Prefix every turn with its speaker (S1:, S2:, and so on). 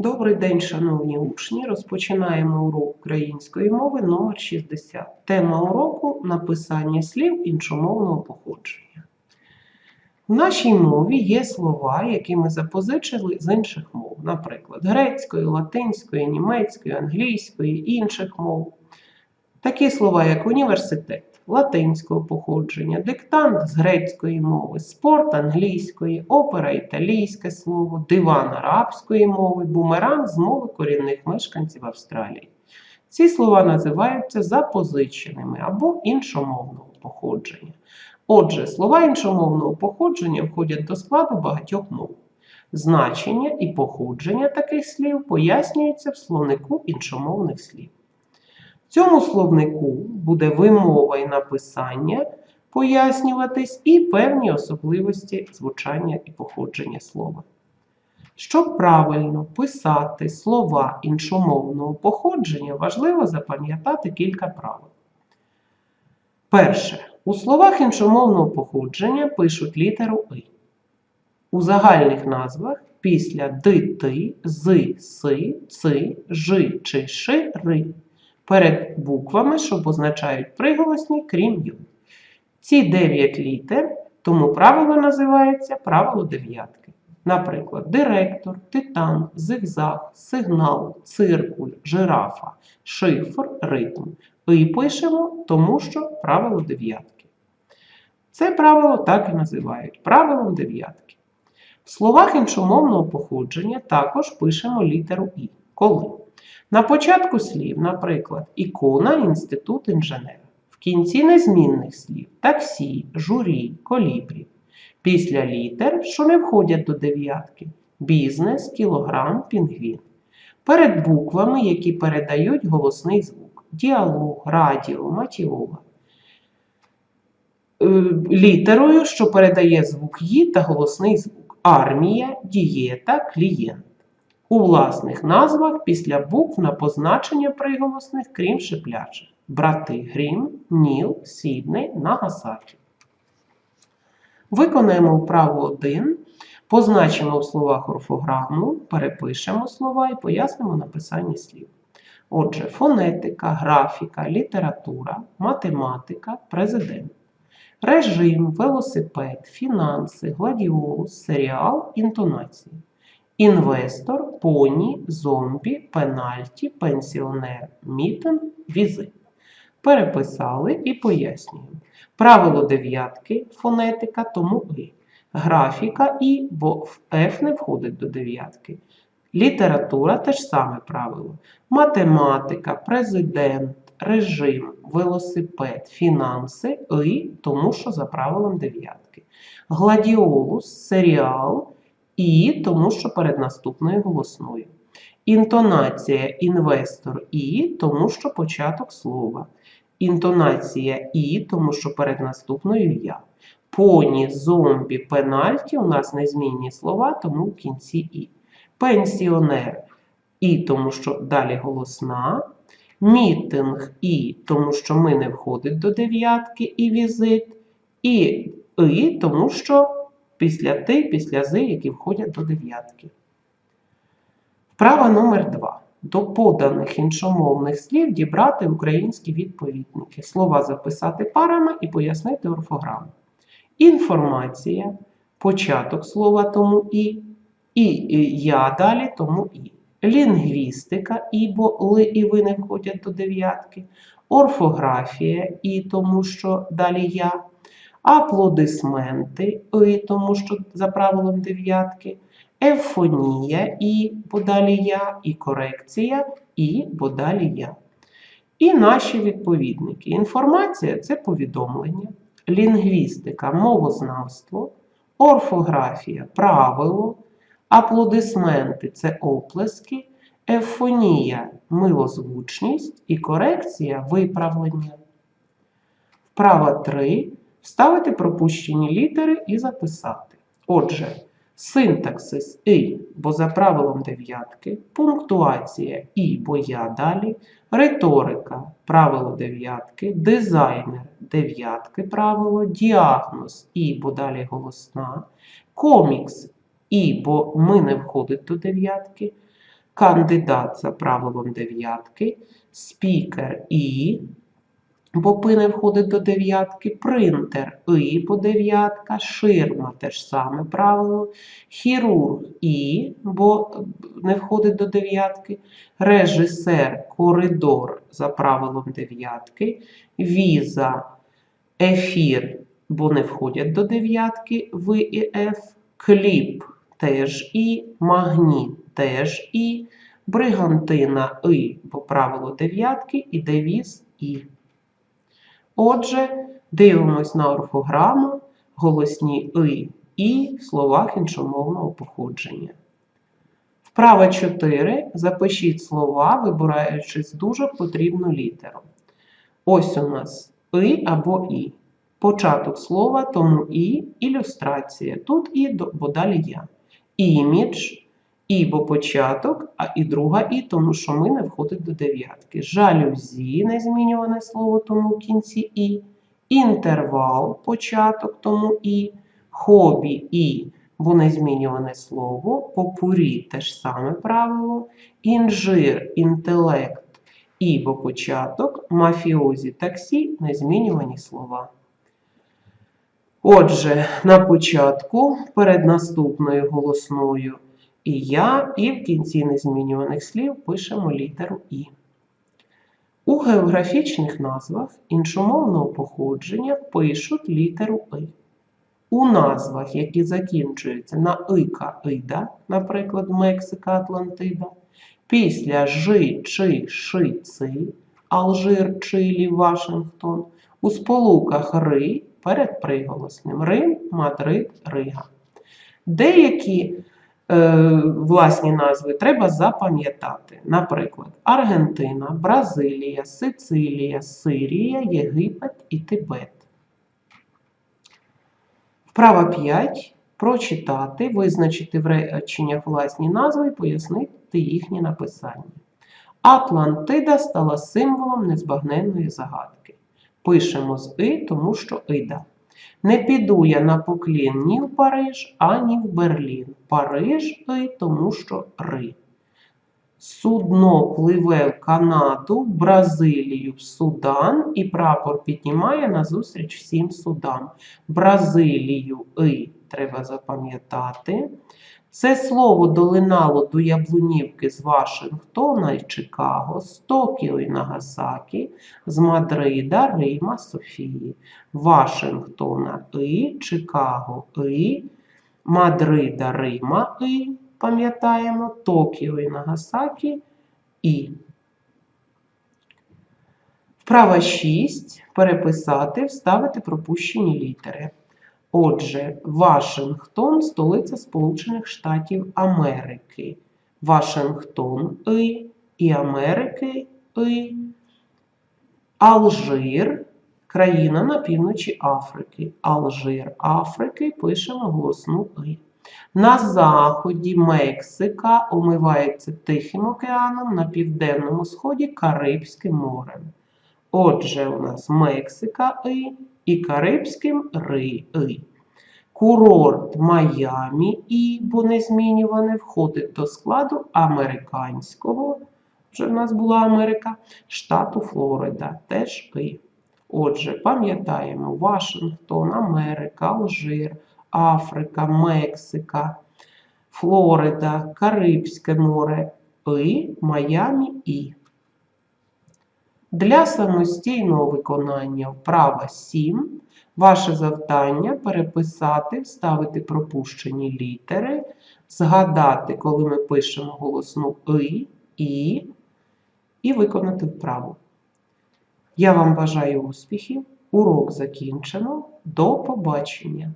S1: Добрий день, шановні учні. Розпочинаємо урок української мови номер 60. Тема уроку написання слів іншомовного походження. В нашій мові є слова, які ми запозичили з інших мов, наприклад, грецької, латинської, німецької, англійської інших мов. Такі слова, як університет латинського походження, диктант з грецької мови, спорт англійської, опера італійське слово, диван арабської мови, бумеранг з мови корінних мешканців Австралії. Ці слова називаються запозиченими або іншомовного походження. Отже, слова іншомовного походження входять до складу багатьох мов. Значення і походження таких слів пояснюються в словнику іншомовних слів. В цьому словнику буде вимова і написання пояснюватись і певні особливості звучання і походження слова. Щоб правильно писати слова іншомовного походження, важливо запам'ятати кілька правил. Перше. У словах іншомовного походження пишуть літеру «и». У загальних назвах після ди, ти, зи, си, ци, жи чи ши, ри перед буквами, що позначають приголосні, крім ю. Ці 9 літер, тому правило називається правило дев'ятки. Наприклад, директор, титан, зигзаг, сигнал, циркуль, жирафа, шифр, ритм. І пишемо, тому що правило дев'ятки. Це правило так і називають правилом дев'ятки. В словах іншомовного походження також пишемо літеру І. Коли? На початку слів, наприклад, ікона, інститут інженера. В кінці незмінних слів таксі, журі, колібрі. Після літер, що не входять до дев'ятки, бізнес, кілограм, пінгвін. Перед буквами, які передають голосний звук діалог, радіо, матіола. Е, Літерою, що передає звук «ї» та голосний звук армія, дієта, клієнт. У власних назвах після букв на позначення приголосних, крім шиплячих. Брати Грім, Ніл, Сідней, Нагасакі. Виконаємо вправу 1. Позначимо в словах орфограму, перепишемо слова і пояснимо написання слів. Отже, фонетика, графіка, література, математика, президент. Режим, велосипед, фінанси, гладіолус, серіал, інтонації. Інвестор, поні, зомбі, пенальті, пенсіонер, мітинг, візит. Переписали і пояснюємо. Правило дев'ятки, фонетика, тому і. Графіка і, бо F не входить до дев'ятки. Література теж саме правило. Математика, президент, режим, велосипед, фінанси і, тому що за правилом дев'ятки. Гладіолус, серіал і, тому що перед наступною голосною. Інтонація інвестор і, тому що початок слова. Інтонація і, тому що перед наступною я. Поні, зомбі, пенальті у нас незмінні слова, тому в кінці і. Пенсіонер і, тому що далі голосна. Мітинг і, тому що ми не входить до дев'ятки і візит. І і, тому що після ти, після зи, які входять до дев'ятки. Вправа номер 2. До поданих іншомовних слів дібрати українські відповідники. Слова записати парами і пояснити орфограму. Інформація, початок слова тому і, і я далі тому і. Лінгвістика, і бо ли і ви не входять до дев'ятки. Орфографія і тому, що далі я. Аплодисменти і тому, що за правилом дев'ятки. Ефонія і бо далі я, і корекція і бо далі я. І наші відповідники. Інформація це повідомлення, лінгвістика мовознавство, орфографія правило, аплодисменти це оплески, ефонія милозвучність і корекція виправлення. Вправа 3. Вставити пропущені літери і записати. Отже, синтаксис і, бо за правилом дев'ятки, пунктуація і, бо я далі, риторика правило дев'ятки, дизайнер дев'ятки правило, діагноз і, бо далі голосна, комікс і, бо ми не входить до дев'ятки, кандидат за правилом дев'ятки, спікер і, бо пи не входить до дев'ятки, принтер. І, бо дев'ятка, ширма теж саме правило, хірург і, бо не входить до дев'ятки, режисер, коридор за правилом дев'ятки, віза, ефір, бо не входять до дев'ятки, В і Ф, кліп теж і, магніт теж і, бригантина і, бо правило дев'ятки, і девіз і. Отже, дивимось на орфограму, голосні і, і в словах іншомовного походження. Вправа 4. Запишіть слова, вибираючи з дуже потрібну літеру. Ось у нас і або і. Початок слова, тому і, ілюстрація. Тут і, до- бо далі я. Імідж, і, бо початок, а і друга і, тому що ми не входить до дев'ятки. Жалюзі, незмінюване слово, тому в кінці і. Інтервал, початок, тому і. Хобі і, бо незмінюване слово. Попурі теж саме правило. Інжир, інтелект, і, початок. Мафіозі, таксі, незмінювані слова. Отже, на початку перед наступною голосною і я, і в кінці незмінюваних слів пишемо літеру І. У географічних назвах іншомовного походження пишуть літеру І. У назвах, які закінчуються на ика ида, наприклад, Мексика, Атлантида, після жи, чи, ши, ци, Алжир, Чилі, Вашингтон, у сполуках ри перед приголосним Рим, Мадрид, Рига. Деякі власні назви треба запам'ятати. Наприклад, Аргентина, Бразилія, Сицилія, Сирія, Єгипет і Тибет. Вправа 5. Прочитати, визначити в реченнях власні назви і пояснити їхнє написання. Атлантида стала символом незбагненної загадки. Пишемо з «и», тому що «ида». Не піду я на поклін ні в Париж, ані в Берлін. Париж той, тому що «ри». Судно пливе в Канаду, в Бразилію, в Судан і прапор піднімає назустріч всім судам. Бразилію «и» треба запам'ятати. Це слово долинало до Яблунівки з Вашингтона і Чикаго, з Токіо і Нагасакі, з Мадрида, Рима, Софії, Вашингтона і, Чикаго і, Мадрида, Рима і, пам'ятаємо, Токіо і Нагасакі і. Вправа 6. Переписати, вставити пропущені літери. Отже, Вашингтон столиця Сполучених Штатів Америки. Вашингтон і, і Америки і. Алжир країна на півночі Африки. Алжир Африки пишемо голосну і. На заході Мексика омивається Тихим океаном, на південному сході Карибським морем. Отже, у нас Мексика і і Карибським ри. Курорт Майамі і, бо не змінюване, входить до складу американського, вже в нас була Америка, штату Флорида, теж і. Отже, пам'ятаємо Вашингтон, Америка, Алжир, Африка, Мексика, Флорида, Карибське море, і, Майамі і. Для самостійного виконання вправа 7 ваше завдання переписати, вставити пропущені літери, згадати, коли ми пишемо голосну «и», «і» і виконати вправу. Я вам бажаю успіхів. Урок закінчено. До побачення!